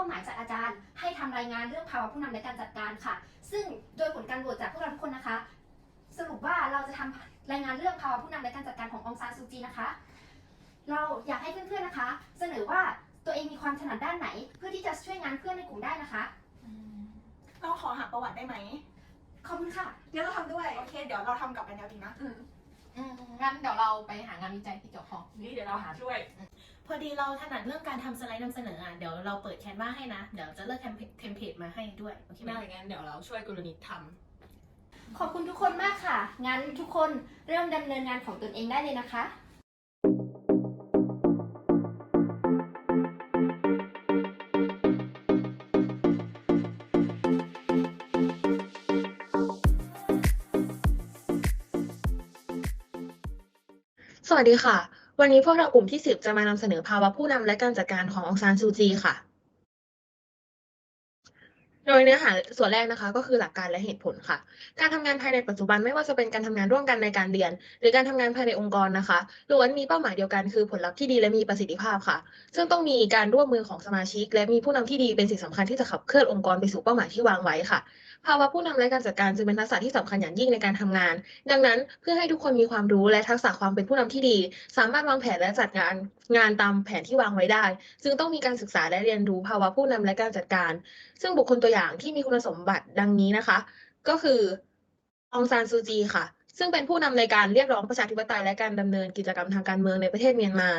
อบหมายจากอาจารย์ ให้ทำรายงานเรื่องภาวะผู้นำและการจัดการค่ะ ซึ่งโดยผลการโหวตจากพวกเราทุกคนนะคะ สรุปว่าเราจะทำรายงานเรื่องภาวะผู้นำและการจัดการขององซานซูจีนะคะ เราอยากให้เพื่อนๆนะคะ เสนอว่าตัวเองมีความถนัดด้านไหน เพื่อที่จะช่วยงานเพื่อนในกลุ่มได้นะคะเราขอหาประวัติได้ไหมขอบคุณค่ะเดี๋ยวเราทำด้วย โอเค เดี๋ยวเราทำกับแนวดีนะอืมงั้นเดี๋ยวเราไปหางานวิจัยที่เกี่ยวข้องนี่เดี๋ยวเราหาช่วย พอดีเราถนัดเรื่องการทำสไลด์นำเสนออะเดี๋ยวเราเปิดแคนวาให้นะ เดี๋ยวจะเลือกเทมเพลตมาให้ด้วยโอเคไหมได้งั้นเดี๋ยวเราช่วยกุลนิตทขอบคุณทุกคนมากค่ะ งั้นทุกคนเริ่มดำเนินงานของตนเองได้เลยนะคะ สวัสดีค่ะ วันนี้พวกเรากลุ่มที่ 10 จะมานำเสนอภาวะผู้นำและการจัดการขององซานซูจีค่ะ โดยเนื้อหาส่วนแรกนะคะ ก็คือหลักการและเหตุผลค่ะ การทำงานภายในปัจจุบันไม่ว่าจะเป็นการทำงานร่วมกันในการเรียน หรือการทำงานภายในองค์กรนะคะล้วนมีเป้าหมายเดียวกันคือผลลัพธ์ที่ดีและมีประสิทธิภาพค่ะ ซึ่งต้องมีการร่วมมือของสมาชิก และมีผู้นำที่ดีเป็นสิ่งสำคัญที่จะขับเคลื่อนองค์กรไปสู่เป้าหมายที่วางไว้ค่ะ ภาวะผู้นำและการจัดการจึงเป็นทักษะที่สำคัญอย่างยิ่งในการทำงาน ดังนั้นเพื่อให้ทุกคนมีความรู้และทักษะความเป็นผู้นำที่ดี สามารถวางแผนและจัดงานงานตามแผนที่วางไว้ได้ จึงต้องมีการศึกษาและเรียนรู้ภาวะผู้นำและการจัดการ ซึ่งบุคคลตัวอย่างที่มีคุณสมบัติดังนี้นะคะ ก็คือองซานซูจีค่ะ ซึ่งเป็นผู้นำในการเรียกร้องประชาธิปไตยและการดำเนินกิจกรรมทางการเมืองในประเทศเมียนมา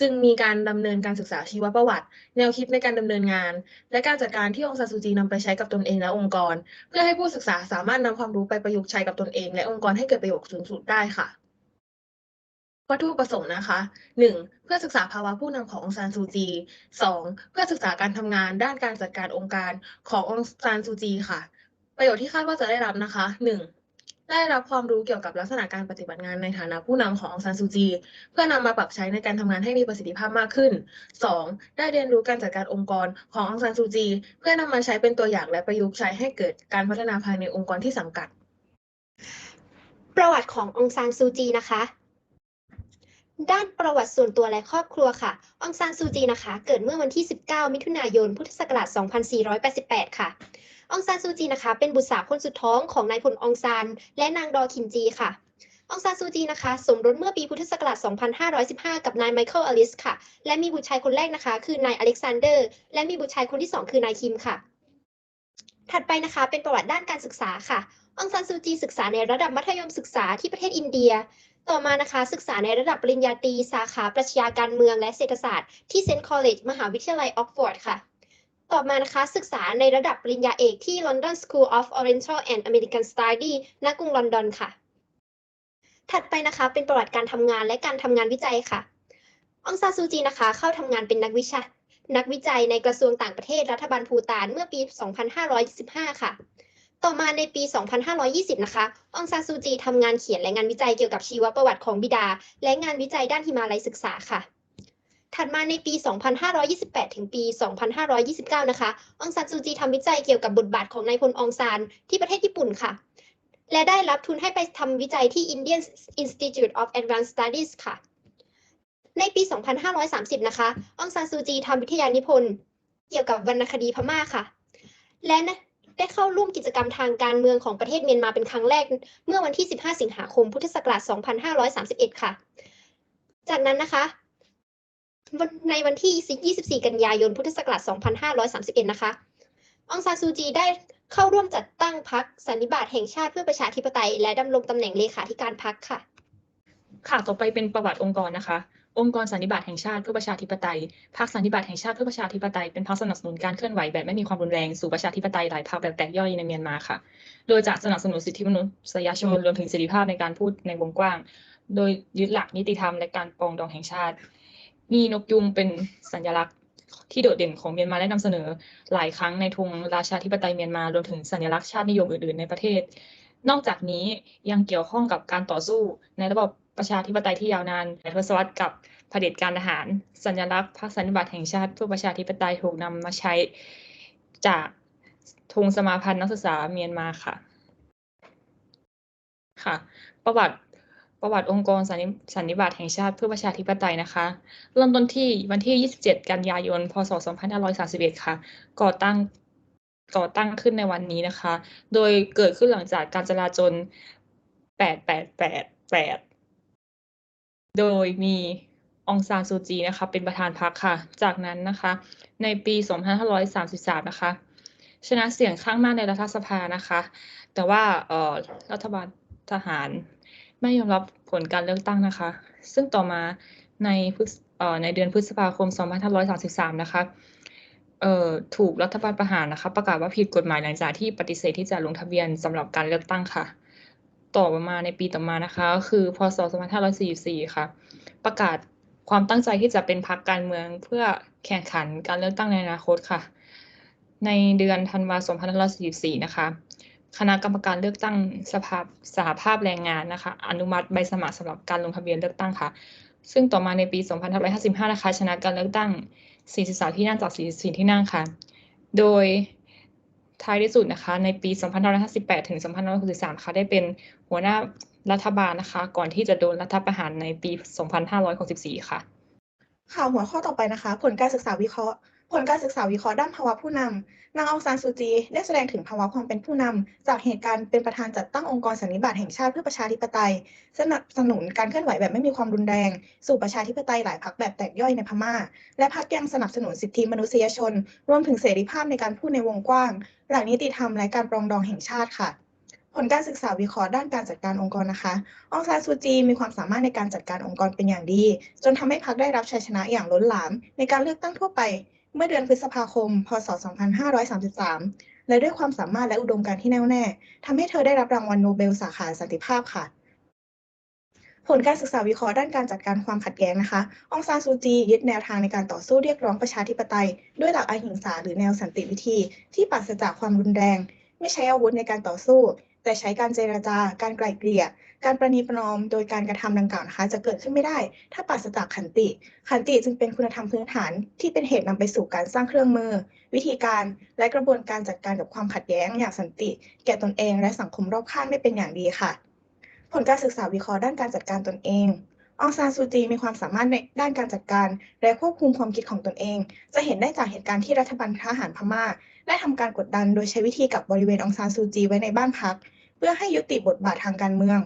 จึงมีการดำเนินการศึกษาชีวประวัติ แนวคิดในการดำเนินงาน และการจัดการที่องซานซูจีนำไปใช้กับตนเองและองค์กร เพื่อให้ผู้ศึกษาสามารถนำความรู้ไปประยุกต์ใช้กับตนเอง และองค์กรให้เกิดประโยชน์สูงสุดได้ค่ะวัตถุประสงค์นะคะ 1. เพื่อศึกษาภาวะผู้นำขององซานซูจี 2. เพื่อศึกษาการทำงานด้านการจัดการองค์การขององซานซูจีค่ะ ประโยชน์ที่คาดว่าจะได้รับนะคะ 1. ได้รับความรู้เกี่ยวกับลักษณะการปฏิบัติงานในฐานะผู้นำขององซานซูจี เพื่อนำมาปรับใช้ในการทำงานให้มีประสิทธิภาพมากขึ้น 2. ได้เรียนรู้การจัดการองค์กรขององซานซูจี เพื่อนำมาใช้เป็นตัวอย่างและประยุกต์ใช้ให้เกิดการพัฒนาภายในองค์กรที่สังกัด ประวัติขององซานซูจีนะคะด้านประวัติส่วนตัวและครอบครัวค่ะ องซานซูจีนะคะ เกิดเมื่อวันที่ 19 มิถุนายน พุทธศักราช 2488 ค่ะ องซานซูจีนะคะเป็นบุตรสาวคนสุดท้องของนายพลองซานและนางดอคินจีค่ะองซานซูจีนะคะสมรสเมื่อปีพุทธศักราช 2515 กับนายไมเคิลอลิสค่ะ และมีบุตรชายคนแรกนะคะ คือนายอเล็กซานเดอร์ และมีบุตรชายคนที่สองคือนายคิมค่ะ ถัดไปนะคะเป็นประวัติด้านการศึกษาค่ะองซานซูจีศึกษาในระดับมัธยมศึกษาที่ประเทศอินเดีย ต่อมานะคะศึกษาในระดับปริญญาตรีสาขาปรัชญาการเมืองและเศรษฐศาสตร์ที่เซนต์คอลเลจมหาวิทยาลัยออกฟอร์ดค่ะ ต่อมานะคะศึกษาในระดับปริญญาเอกที่ London School of Oriental and American Study ณกรุงลอนดอนค่ะ ถัดไปนะคะเป็นประวัติการทำงานและการทำงานวิจัยค่ะ องซาซูจีนะคะ เข้าทำงานเป็นนักวิชา นักวิจัยในกระทรวงต่างประเทศรัฐบาลภูฏานเมื่อปี 2525 ค่ะ ต่อมาในปี 2520 นะคะ องซาซูจีทำงานเขียนและงานวิจัยเกี่ยวกับชีวประวัติของบิดา และงานวิจัยด้านหิมาลัยศึกษาค่ะ ถัดมาในปี 2528 ถึงปี 2529 นะคะ องซานซูจีทำวิจัยเกี่ยวกับบทบาทของนายพลองซานที่ประเทศญี่ปุ่นค่ะ และได้รับทุนให้ไปทำวิจัยที่ Indian Institute of Advanced Studies ค่ะ ในปี 2530 นะคะ องซานซูจีทำวิทยานิพนธ์เกี่ยวกับวรรณคดีพม่าค่ะ และนะได้เข้าร่วมกิจกรรมทางการเมืองของประเทศเมียนมาเป็นครั้งแรก เมื่อวันที่ 15 สิงหาคม พุทธศักราช 2531 ค่ะ จากนั้นนะคะ ในวันที่ 24 กันยายน พุทธศักราช 2531 นะคะ องซานซูจีได้เข้าร่วมจัดตั้งพรรคสันนิบาตแห่งชาติเพื่อประชาธิปไตย และดำรงตำแหน่งเลขาธิการพรรคค่ะ ค่ะ ต่อไปเป็นประวัติองค์กรนะคะ องค์กรสันนิบาตแห่งชาติเพื่อประชาธิปไตย พรรคสันนิบาตแห่งชาติเพื่อประชาธิปไตย เป็นพรรคสนับสนุนการเคลื่อนไหวแบบไม่มีความรุนแรงสู่ประชาธิปไตยหลายพรรคแบบแตกย่อยในเมียนมาค่ะ โดยจะสนับสนุนสิทธิมนุษยชนรวมถึงเสรีภาพในการพูดในวงกว้าง โดยยึดหลักนิติธรรมและการปรองดองแห่งชาติ มีนกยุงเป็นสัญลักษณ์ที่โดดเด่นของเมียนมาและนำเสนอหลายครั้งในธงราชาธิปไตยเมียนมารวมถึงสัญลักษณ์ชาตินิยมอื่น ๆ ในประเทศ นอกจากนี้ยังเกี่ยวข้องกับการต่อสู้ในระบบประชาธิปไตยที่ยาวนานหลายทศวรรษกับเผด็จการทหาร สัญลักษณ์พรรคสันนิบาตแห่งชาติเพื่อประชาธิปไตยถูกนำมาใช้จากธงสมาพันธ์นักศึกษาเมียนมาค่ะ ค่ะ ประวัติ ประวัติองค์กรสันนิบาตแห่งชาติเพื่อประชาธิปไตยนะคะ เริ่มต้นที่วันที่ 27 กันยายน พศ 2531 ค่ะ ก่อตั้งก่อตั้งขึ้นในวันนี้นะคะ โดยเกิดขึ้นหลังจากการจลาจล8888 โดยมีองซานซูจีนะคะ เป็นประธานพรรคค่ะ จากนั้นนะคะ ในปี 2533 นะคะ ชนะเสียงข้างมากในรัฐสภานะคะ แต่ว่ารัฐบาลทหาร ไม่ยอมรับผลการเลือกตั้งนะคะ ซึ่งต่อมาในพฤษในเดือนพฤษภาคม 2533 นะคะถูกรัฐบาลประหารนะคะ ประกาศว่าผิดกฎหมายหลังจากที่ปฏิเสธที่จะลงทะเบียนสำหรับการเลือกตั้งค่ะ ต่อมาในปีต่อมานะคะ คือพศ 2544 ค่ะ ประกาศความตั้งใจที่จะเป็นพรรคการเมืองเพื่อแข่งขันการเลือกตั้งในอนาคตค่ะ ในเดือนธันวาคม 2544 นะคะ คณะกรรมการเลือกตั้งสภาสหภาพแรงงานนะคะอนุมัติใบสมัครสำหรับการลงทะเบียนเลือกตั้งค่ะ ซึ่งต่อมาในปี 2555 นะคะ ชนะการเลือกตั้ง 43 ที่นั่งจาก 44 ที่นั่งค่ะ โดยท้ายที่สุดนะคะ ในปี 2558 ถึง 2563 ค่ะ ได้เป็นหัวหน้ารัฐบาลนะคะ ก่อนที่จะโดนรัฐประหารในปี 2564 ค่ะ ค่ะ หัวข้อต่อไปนะคะ ผลการศึกษาวิเคราะห์ ผลการศึกษาวิเคราะห์ด้านภาวะผู้นำนางองซานซูจี ได้แสดงถึงภาวะความเป็นผู้นำจากเหตุการณ์เป็นประธานจัดตั้งองค์กรสันนิบาตแห่งชาติเพื่อประชาธิปไตย สนับสนุนการเคลื่อนไหวแบบไม่มีความรุนแรง สู่ประชาธิปไตยหลายพรรคแบบแตกย่อยในพม่า และพรรคยังสนับสนุนสิทธิมนุษยชน รวมถึงเสรีภาพในการพูดในวงกว้าง หลักนิติธรรมและการปรองดองแห่งชาติค่ะผลการศึกษาวิเคราะห์ด้านการจัดการองค์กรนะคะ องซานซูจีมีความสามารถในการจัดการองค์กรเป็นอย่างดี จนทำให้พรรคได้รับชัยชนะอย่างล้นหลาม ในการเลือกตั้งทั่วไป เมื่อเดือนพฤษภาคม พศ 2533 และด้วยความสามารถและอุดมการณ์ที่แน่วแน่ทำให้เธอได้รับรางวัลโนเบลสาขาสันติภาพค่ะ ผลการศึกษาวิเคราะห์ด้านการจัดการความขัดแย้งนะคะ องซานซูจียึดแนวทางในการต่อสู้เรียกร้องประชาธิปไตย ด้วยหลักอหิงสาหรือแนวสันติวิธี ที่ปราศจากความรุนแรง ไม่ใช้อาวุธในการต่อสู้ แต่ใช้การเจรจาการไกล่เกลี่ย การประนีประนอมโดยการกระทำดังกล่าวนะคะ จะเกิดขึ้นไม่ได้ ถ้าปราศจากขันติ ขันติจึงเป็นคุณธรรมพื้นฐานที่เป็นเหตุนำไปสู่การสร้างเครื่องมือ วิธีการและกระบวนการจัดการกับความขัดแย้งอย่างสันติ แก่ตนเองและสังคมรอบข้างได้เป็นอย่างดีค่ะ ผลการศึกษาวิเคราะห์ด้านการจัดการตนเององซานซูจีมีความสามารถในด้านการจัดการ และควบคุมความคิดของตนเอง จะเห็นได้จากเหตุการณ์ที่รัฐบาลทหารพม่า ได้ทำการกดดันโดยใช้วิธีกับบริเวณองซานซูจีไว้ในบ้านพัก เพื่อให้ยุติบทบาททางการเมือง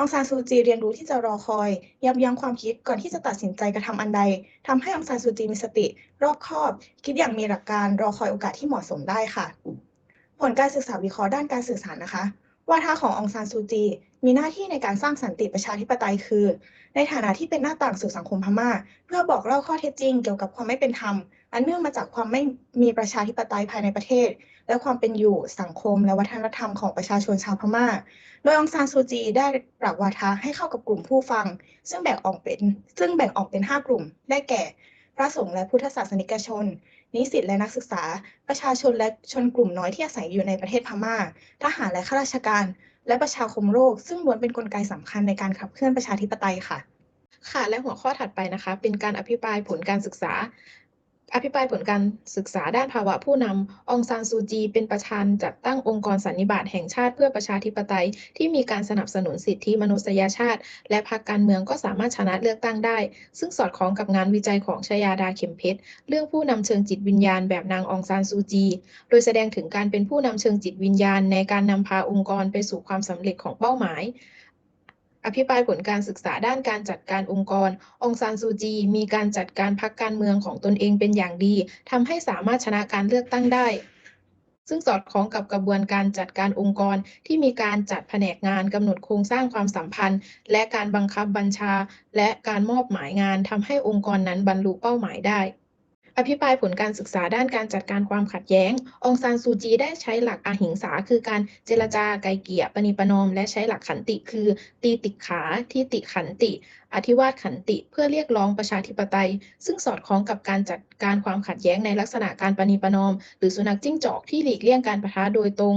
องซานซูจีเรียนรู้ที่จะรอคอย ยับยั้งความคิดก่อนที่จะตัดสินใจกระทำอันใดทำให้องซานซูจีมีสติ รอบคอบ คิดอย่างมีหลักการรอคอยโอกาสที่เหมาะสมได้ค่ะ ผลการศึกษาวิเคราะห์ด้านการสื่อสารนะคะวาทะขององซานซูจี มีหน้าที่ในการสร้างสันติประชาธิปไตยคือ ในฐานะที่เป็นหน้าต่างสู่สังคมพม่า เพื่อบอกเล่าข้อเท็จจริงเกี่ยวกับความไม่เป็นธรรม อันเนื่องมาจากความไม่มีประชาธิปไตยภายในประเทศ และความเป็นอยู่สังคมและวัฒนธรรมของประชาชนชาวพม่า โดยองซานซูจีได้ปรับวาทะให้เข้ากับกลุ่มผู้ฟัง ซึ่งแบ่งออกเป็น ซึ่งแบ่งออกเป็น 5 กลุ่ม ได้แก่ พระสงฆ์และพุทธศาสนิกชน นิสิตและนักศึกษา ประชาชนและชนกลุ่มน้อยที่อาศัยอยู่ในประเทศพม่า ทหารและข้าราชการ และประชาคมโลก ซึ่งล้วนเป็นนกลไกสำคัญในการขับเคลื่อนประชาธิปไตยค่ะค่ะและหัวข้อถัดไปนะคะ เป็นการอภิปรายผลการศึกษา อภิปรายผลการศึกษาด้านภาวะผู้นำองซานซูจี เป็นประธานจัดตั้งองค์กรสันนิบาตแห่งชาติเพื่อประชาธิปไตย ที่มีการสนับสนุนสิทธิมนุษยชาติ และพรรคการเมืองก็สามารถชนะเลือกตั้งได้ ซึ่งสอดคล้องกับงานวิจัยของชยาดาเข็มเพชร เรื่องผู้นำเชิงจิตวิญญาณแบบนางองซานซูจี โดยแสดงถึงการเป็นผู้นำเชิงจิตวิญญาณ ในการนำพาองค์กรไปสู่ความสำเร็จของเป้าหมาย อภิปรายผลการศึกษาด้านการจัดการองค์กร องซานซูจี มีการจัดการพรรคการเมืองของตนเองเป็นอย่างดีทำให้สามารถชนะการเลือกตั้งได้ ซึ่งสอดคล้องกับกระบวนการจัดการองค์กรที่มีการจัดแผนกงานกำหนดโครงสร้างความสัมพันธ์ และการบังคับบัญชา และการมอบหมายงานทำให้องค์กรนั้นบรรลุเป้าหมายได้ อภิปรายผลการศึกษาด้านการจัดการความขัดแย้ง องซานซูจีได้ใช้หลักอหิงสาคือการเจรจาไกลเกี่ยประนีประนอม และใช้หลักขันติคือ ตีติขาที่ติขันติ อธิวาทขันติ เพื่อเรียกร้องประชาธิปไตย ซึ่งสอดคล้องกับการจัดการความขัดแย้งในลักษณะการประนีประนอม หรือสุนัขจิ้งจอกที่หลีกเลี่ยงการปะทะโดยตรง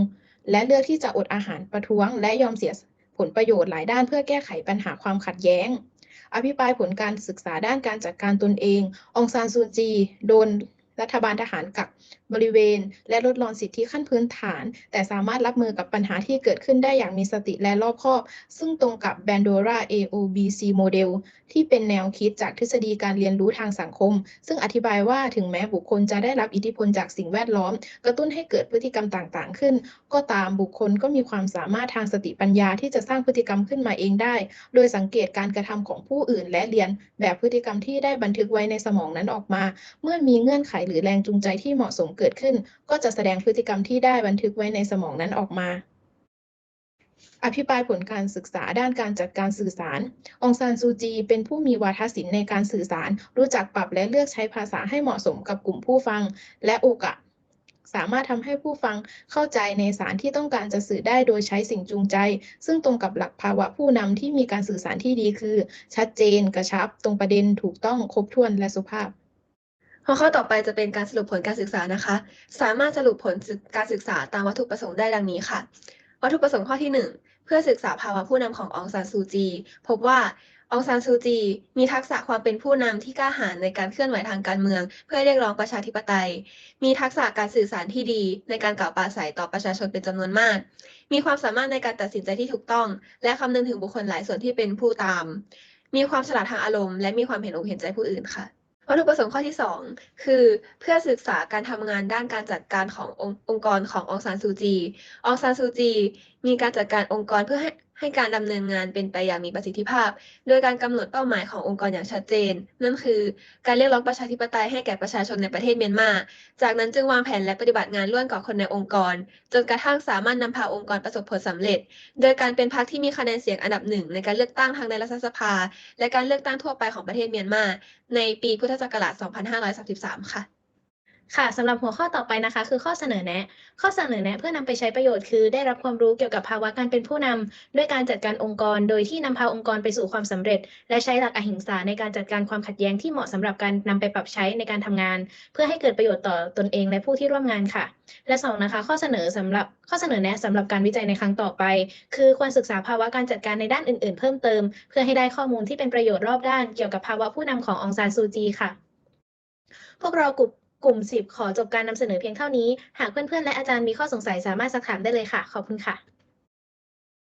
และเลือกที่จะอดอาหารประท้วง และยอมเสียผลประโยชน์หลายด้านเพื่อแก้ไขปัญหาความขัดแย้ง อภิปรายผลการศึกษาด้านการจัดการตนเอง องซานซูจี โดนรัฐบาลทหารกัก บริเวณ และลดรอนสิทธิขั้นพื้นฐาน แต่สามารถรับมือกับปัญหาที่เกิดขึ้นได้อย่างมีสติและรอบคอบ ซึ่งตรงกับ Bandora AOBC Model ที่เป็นแนวคิดจากทฤษฎีการเรียนรู้ทางสังคม ซึ่งอธิบายว่าถึงแม้บุคคลจะได้รับอิทธิพลจากสิ่งแวดล้อม กระตุ้นให้เกิดพฤติกรรมต่างๆ ขึ้น ก็ตามบุคคลก็มีความสามารถทางสติปัญญาที่จะสร้างพฤติกรรมขึ้นมาเองได้ โดยสังเกตการกระทำของผู้อื่น และเรียนแบบพฤติกรรมที่ได้บันทึกไว้ในสมองนั้นออกมา เมื่อมีเงื่อนไขหรือแรงจูงใจที่เหมาะสมเกิดขึ้น ก็จะแสดงพฤติกรรมที่ได้บันทึกไว้ในสมองนั้นออกมา อภิปรายผลการศึกษาด้านการจัดการสื่อสาร องซานซูจี เป็นผู้มีวาทศิลป์ในการสื่อสาร รู้จักปรับและเลือกใช้ภาษาให้เหมาะสมกับกลุ่มผู้ฟัง และโอกาสสามารถทำให้ผู้ฟังเข้าใจในสารที่ต้องการจะสื่อได้โดยใช้สิ่งจูงใจ ซึ่งตรงกับหลักภาวะผู้นำที่มีการสื่อสารที่ดีคือ ชัดเจน กระชับ ตรงประเด็นถูกต้องครบถ้วนและสุภาพ หัวข้อต่อไปจะเป็นการสรุปผลการศึกษานะคะ สามารถสรุปผลการศึกษาตามวัตถุประสงค์ได้ดังนี้ค่ะ วัตถุประสงค์ข้อที่ 1 เพื่อศึกษาภาวะผู้นำขององซานซูจี พบว่าองซานซูจี มีทักษะความเป็นผู้นำที่กล้าหาญในการเคลื่อนไหวทางการเมือง เพื่อเรียกร้องประชาธิปไตย มีทักษะการสื่อสารที่ดี ในการกล่าวปราศัยต่อประชาชนเป็นจำนวนมาก มีความสามารถในการตัดสินใจที่ถูกต้อง และคำนึงถึงบุคคลหลายส่วนที่เป็นผู้ตาม มีความฉลาดทางอารมณ์ และมีความเห็นอกเห็นใจผู้อื่นค่ะ วัตถุประสงค์ข้อที่ 2 คือเพื่อศึกษาการทำงานด้านการจัดการขององค์องค์กรขององซานซูจี องซานซูจี มีการจัดการองค์กรเพื่อให้ ให้การดำเนินงานเป็นไปอย่างมีประสิทธิภาพ โดยการกำหนดเป้าหมายขององค์กรอย่างชัดเจน นั่นคือ การเรียกร้องประชาธิปไตยให้แก่ประชาชนในประเทศเมียนมา จากนั้นจึงวางแผนและปฏิบัติงานร่วมกับคนในองค์กร จนกระทั่งสามารถนำพาองค์กรประสบผลสำเร็จ โดยการเป็นพรรคที่มีคะแนนเสียงอันดับหนึ่งในการเลือกตั้งทั้งในรัฐสภา และการเลือกตั้งทั่วไปของประเทศเมียนมา ในปีพุทธศักราช 2533 ค่ะ ค่ะสำหรับหัวข้อต่อไปนะคะ คือข้อเสนอแนะ ข้อเสนอแนะเพื่อนำไปใช้ประโยชน์คือ ได้รับความรู้เกี่ยวกับภาวะการเป็นผู้นำด้วยการจัดการองค์กร โดยที่นำพาองค์กรไปสู่ความสำเร็จ และใช้หลักอหิงสาในการจัดการความขัดแย้งที่เหมาะสำหรับการนำไปปรับใช้ในการทำงาน เพื่อให้เกิดประโยชน์ต่อตนเองและผู้ที่ร่วมงานค่ะ และสองนะคะข้อเสนอสำหรับข้อเสนอแนะสำหรับการวิจัยในครั้งต่อไป คือควรศึกษาภาวะการจัดการในด้านอื่น ๆ เพิ่มเติม เพื่อให้ได้ข้อมูลที่เป็นประโยชน์รอบด้าน เกี่ยวกับภาวะผู้นำขององซานซูจีค่ะพวกเรากลุ่ม กลุ่ม 10 ขอจบการนำเสนอเพียงเท่านี้ หากเพื่อนๆและอาจารย์มีข้อสงสัยสามารถสักถามได้เลยค่ะ ขอบคุณค่ะ